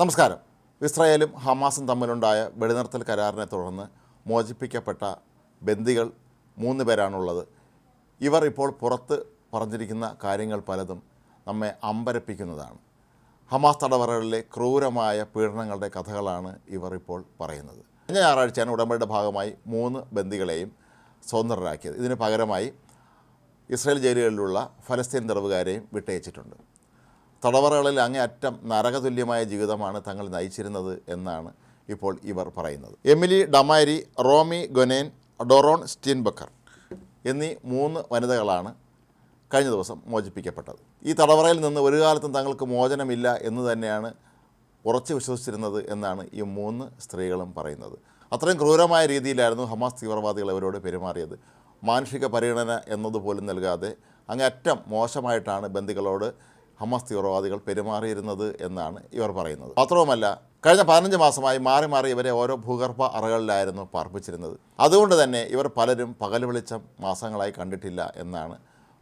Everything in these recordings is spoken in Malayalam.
നമസ്കാരം. ഇസ്രായേലും ഹമാസും തമ്മിലുണ്ടായ വെടിനിർത്തൽ കരാറിനെ തുടർന്ന് മോചിപ്പിക്കപ്പെട്ട ബന്ദികൾ മൂന്ന് പേരാണുള്ളത്. ഇവർ ഇപ്പോൾ പുറത്ത് പറഞ്ഞിരിക്കുന്ന കാര്യങ്ങൾ പലതും നമ്മെ അമ്പരപ്പിക്കുന്നതാണ്. ഹമാസ് തടവറകളിലെ ക്രൂരമായ പീഡനങ്ങളുടെ കഥകളാണ് ഇവർ ഇപ്പോൾ പറയുന്നത്. കഴിഞ്ഞ ഞായറാഴ്ചയാണ് ഉടമ്പടിയുടെ ഭാഗമായി മൂന്ന് ബന്ദികളെയും സ്വതന്ത്രരാക്കിയത്. ഇതിന് പകരമായി ഇസ്രായേൽ ജയിലുകളിലുള്ള ഫലസ്തീൻ തടവുകാരെയും വിട്ടയച്ചിട്ടുണ്ട്. തടവറകളിൽ അങ്ങേയറ്റം നരകതുല്യമായ ജീവിതമാണ് തങ്ങൾ നയിച്ചിരുന്നത് എന്നാണ് ഇപ്പോൾ ഇവർ പറയുന്നത്. എമിലി ഡമാരി റോമി ഗൊനേൻ ഡൊറോൺ സ്റ്റീൻബക്കർ എന്നീ മൂന്ന് വനിതകളാണ് കഴിഞ്ഞ ദിവസം മോചിപ്പിക്കപ്പെട്ടത്. ഈ തടവറയിൽ നിന്ന് ഒരു കാലത്തും തങ്ങൾക്ക് മോചനമില്ല എന്ന് തന്നെയാണ് ഉറച്ചു വിശ്വസിച്ചിരുന്നത് എന്നാണ് ഈ മൂന്ന് സ്ത്രീകളും പറയുന്നത്. അത്രയും ക്രൂരമായ രീതിയിലായിരുന്നു ഹമാസ് തീവ്രവാദികൾ അവരോട് പെരുമാറിയത്. മാനുഷിക പരിഗണന എന്നതുപോലും നൽകാതെ അങ്ങേയറ്റം മോശമായിട്ടാണ് ബന്ദികളോട് ഹമാസ് തീവ്രവാദികൾ പെരുമാറിയിരുന്നത് എന്നാണ് ഇവർ പറയുന്നത്. മാത്രവുമല്ല കഴിഞ്ഞ പതിനഞ്ച് മാസമായി മാറി മാറി ഇവരെ ഓരോ ഭൂഗർഭ അറകളിലായിരുന്നു പാർപ്പിച്ചിരുന്നത്. അതുകൊണ്ട് തന്നെ ഇവർ പലരും പകൽ വെളിച്ചം മാസങ്ങളായി കണ്ടിട്ടില്ല എന്നാണ്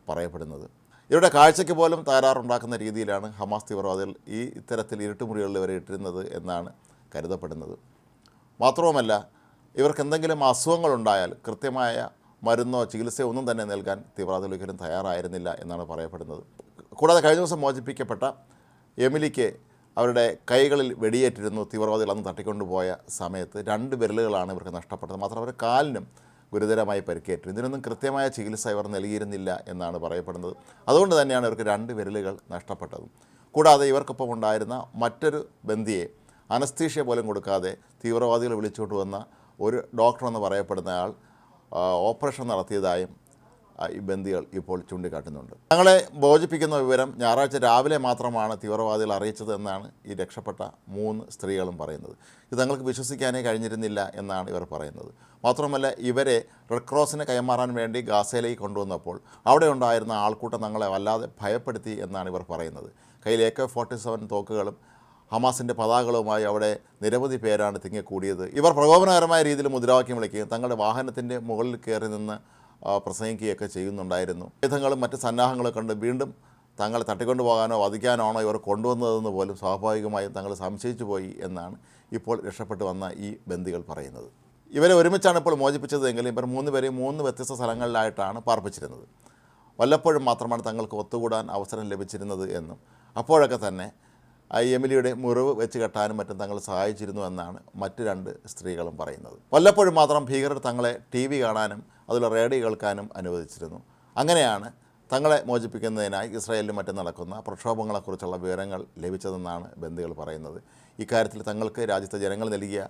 പറയപ്പെടുന്നത്. ഇവരുടെ കാഴ്ചയ്ക്ക് പോലും തകരാറുണ്ടാക്കുന്ന രീതിയിലാണ് ഹമാസ് തീവ്രവാദികൾ ഈ ഇത്തരത്തിൽ ഇരുട്ടുമുറികളിൽ ഇവരെ ഇട്ടിരുന്നത് എന്നാണ് കരുതപ്പെടുന്നത്. മാത്രവുമല്ല ഇവർക്ക് എന്തെങ്കിലും അസുഖങ്ങളുണ്ടായാൽ കൃത്യമായ മരുന്നോ ചികിത്സയോ ഒന്നും തന്നെ നൽകാൻ തീവ്രവാദികൾ ഒരിക്കലും തയ്യാറായിരുന്നില്ല എന്നാണ് പറയപ്പെടുന്നത്. കൂടാതെ കഴിഞ്ഞ ദിവസം മോചിപ്പിക്കപ്പെട്ട എമിലിക്ക് അവരുടെ കൈകളിൽ വെടിയേറ്റിരുന്നു. തീവ്രവാദികൾ അന്ന് തട്ടിക്കൊണ്ടുപോയ സമയത്ത് രണ്ട് വിരലുകളാണ് ഇവർക്ക് നഷ്ടപ്പെട്ടത്. മാത്രം അവരുടെ കാലിനും ഗുരുതരമായി പരിക്കേറ്റു. ഇതിനൊന്നും കൃത്യമായ ചികിത്സ ഇവർ നൽകിയിരുന്നില്ല എന്നാണ് പറയപ്പെടുന്നത്. അതുകൊണ്ട് തന്നെയാണ് ഇവർക്ക് രണ്ട് വിരലുകൾ നഷ്ടപ്പെട്ടത്. കൂടാതെ ഇവർക്കൊപ്പം ഉണ്ടായിരുന്ന മറ്റൊരു ബന്ധിയെ അനസ്തീഷ്യ പോലും കൊടുക്കാതെ തീവ്രവാദികൾ വിളിച്ചുകൊണ്ട് വന്ന ഒരു ഡോക്ടർ എന്ന് പറയപ്പെടുന്ന ആൾ ഓപ്പറേഷൻ നടത്തിയതായും ഈ ബന്ദികൾ ഇപ്പോൾ ചൂണ്ടിക്കാട്ടുന്നുണ്ട്. ഞങ്ങളെ ബോധിപ്പിക്കുന്ന വിവരം ഞായറാഴ്ച രാവിലെ മാത്രമാണ് തീവ്രവാദികൾ അറിയിച്ചത് എന്നാണ് ഈ രക്ഷപ്പെട്ട മൂന്ന് സ്ത്രീകളും പറയുന്നത്. ഇത് തങ്ങൾക്ക് വിശ്വസിക്കാനേ കഴിഞ്ഞിരുന്നില്ല എന്നാണ് ഇവർ പറയുന്നത്. മാത്രമല്ല ഇവരെ റെഡ് ക്രോസിന് കൈമാറാൻ വേണ്ടി ഗാസയിലേക്ക് കൊണ്ടുവന്നപ്പോൾ അവിടെ ഉണ്ടായിരുന്ന ആൾക്കൂട്ടം തങ്ങളെ വല്ലാതെ ഭയപ്പെടുത്തി എന്നാണ് ഇവർ പറയുന്നത്. കയ്യിൽ എ കെ ഫോർട്ടി സെവൻ തോക്കുകളും ഹമാസിന്റെ പതാകകളുമായി അവിടെ നിരവധി പേരാണ് തിങ്ങിക്കൂടിയത്. ഇവർ പ്രകോപനകരമായ രീതിയിൽ മുദ്രാവാക്യം വിളിക്കുകയും തങ്ങളുടെ വാഹനത്തിന്റെ മുകളിൽ കയറി നിന്ന് പ്രസംഗിക്കുകയൊക്കെ ചെയ്യുന്നുണ്ടായിരുന്നു. ആയുധങ്ങളും മറ്റ് സന്നാഹങ്ങളും കണ്ട് വീണ്ടും തങ്ങളെ തട്ടിക്കൊണ്ടു പോകാനോ വധിക്കാനാണോ ഇവർ കൊണ്ടുവന്നതെന്ന് പോലും സ്വാഭാവികമായും തങ്ങൾ സംശയിച്ചു പോയി എന്നാണ് ഇപ്പോൾ രക്ഷപ്പെട്ടു വന്ന ഈ ബന്ദികൾ പറയുന്നത്. ഇവരെ ഒരുമിച്ചാണ് ഇപ്പോൾ മോചിപ്പിച്ചതെങ്കിലും ഇവർ മൂന്ന് പേരെയും മൂന്ന് വ്യത്യസ്ത സ്ഥലങ്ങളിലായിട്ടാണ് പാർപ്പിച്ചിരുന്നത്. വല്ലപ്പോഴും മാത്രമാണ് തങ്ങൾക്ക് ഒത്തുകൂടാൻ അവസരം ലഭിച്ചിരുന്നത് എന്നും അപ്പോഴൊക്കെ തന്നെ ഐ എമിലിയുടെ മുറിവ് വെച്ച് കെട്ടാനും മറ്റും തങ്ങൾ സഹായിച്ചിരുന്നു എന്നാണ് മറ്റ് രണ്ട് സ്ത്രീകളും പറയുന്നത്. വല്ലപ്പോഴും മാത്രം ഭീകരർ തങ്ങളെ ടി വി കാണാനും അതിൽ റേഡിയോ കേൾക്കാനും അനുവദിച്ചിരുന്നു. അങ്ങനെയാണ് തങ്ങളെ മോചിപ്പിക്കുന്നതിനായി ഇസ്രായേലിൽ മറ്റും നടക്കുന്ന പ്രക്ഷോഭങ്ങളെക്കുറിച്ചുള്ള വിവരങ്ങൾ ലഭിച്ചതെന്നാണ് ബന്ദികൾ പറയുന്നത്. ഇക്കാര്യത്തിൽ തങ്ങൾക്ക് രാജ്യത്തെ ജനങ്ങൾ നൽകിയ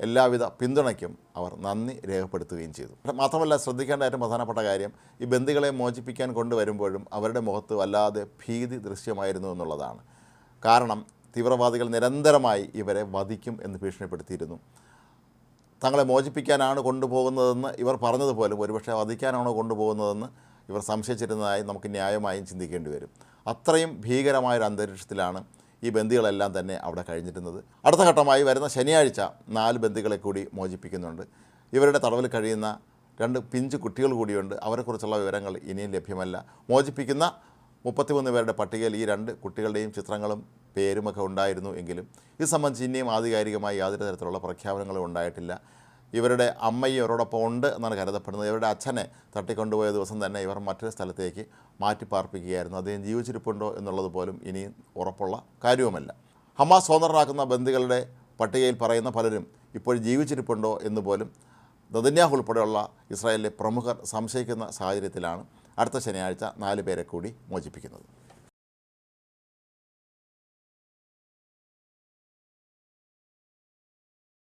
എല്ലാവിധ പിന്തുണയ്ക്കും അവർ നന്ദി രേഖപ്പെടുത്തുകയും ചെയ്തു. മാത്രമല്ല ശ്രദ്ധിക്കേണ്ട ഏറ്റവും പ്രധാനപ്പെട്ട കാര്യം ഈ ബന്ദികളെ മോചിപ്പിക്കാൻ കൊണ്ടുവരുമ്പോഴും അവരുടെ മുഖത്ത് വല്ലാതെ ഭീതി ദൃശ്യമായിരുന്നു എന്നുള്ളതാണ്. കാരണം തീവ്രവാദികൾ നിരന്തരമായി ഇവരെ വധിക്കും എന്ന് ഭീഷണിപ്പെടുത്തിയിരുന്നു. തങ്ങളെ മോചിപ്പിക്കാനാണ് കൊണ്ടുപോകുന്നതെന്ന് ഇവർ പറഞ്ഞതുപോലും ഒരുപക്ഷെ വധിക്കാനാണോ കൊണ്ടുപോകുന്നതെന്ന് ഇവർ സംശയിച്ചിരുന്നതായി നമുക്ക് ന്യായമായും ചിന്തിക്കേണ്ടി വരും. അത്രയും ഭീകരമായൊരു അന്തരീക്ഷത്തിലാണ് ഈ ബന്ദികളെല്ലാം തന്നെ അവിടെ കഴിഞ്ഞിരുന്നത്. അടുത്ത ഘട്ടമായി വരുന്ന ശനിയാഴ്ച നാല് ബന്ദികളെ കൂടി മോചിപ്പിക്കുന്നുണ്ട്. ഇവരുടെ തടവിൽ കഴിയുന്ന രണ്ട് പിഞ്ച് കുട്ടികൾ കൂടിയുണ്ട്. അവരെക്കുറിച്ചുള്ള വിവരങ്ങൾ ഇനിയും ലഭ്യമല്ല. മോചിപ്പിക്കുന്ന മുപ്പത്തിമൂന്ന് പേരുടെ പട്ടികയിൽ ഈ രണ്ട് കുട്ടികളുടെയും ചിത്രങ്ങളും പേരുമൊക്കെ ഉണ്ടായിരുന്നു എങ്കിലും ഇത് സംബന്ധിച്ച് ഇനിയും ആധികാരികമായി യാതൊരു തരത്തിലുള്ള പ്രഖ്യാപനങ്ങളും ഉണ്ടായിട്ടില്ല. ഇവരുടെ അമ്മയും ഇവരോടൊപ്പം ഉണ്ട് എന്നാണ് കരുതപ്പെടുന്നത്. ഇവരുടെ അച്ഛനെ തട്ടിക്കൊണ്ടുപോയ ദിവസം തന്നെ ഇവർ മറ്റൊരു സ്ഥലത്തേക്ക് മാറ്റി പാർപ്പിക്കുകയായിരുന്നു അദ്ദേഹം ജീവിച്ചിരിപ്പുണ്ടോ എന്നുള്ളത് പോലും ഇനിയും ഉറപ്പുള്ള കാര്യവുമല്ല. ഹമാസ് സ്വതന്ത്രരാക്കുന്ന ബന്ദികളുടെ പട്ടികയിൽ പറയുന്ന പലരും ഇപ്പോൾ ജീവിച്ചിരിപ്പുണ്ടോ എന്ന് പോലും നദന്യാഹ് ഉൾപ്പെടെയുള്ള ഇസ്രായേലിലെ പ്രമുഖർ സംശയിക്കുന്ന സാഹചര്യത്തിലാണ്. അടുത്ത ശനിയാഴ്ച നാല് പേരെ കൂടി മോചിപ്പിക്കുന്നത്.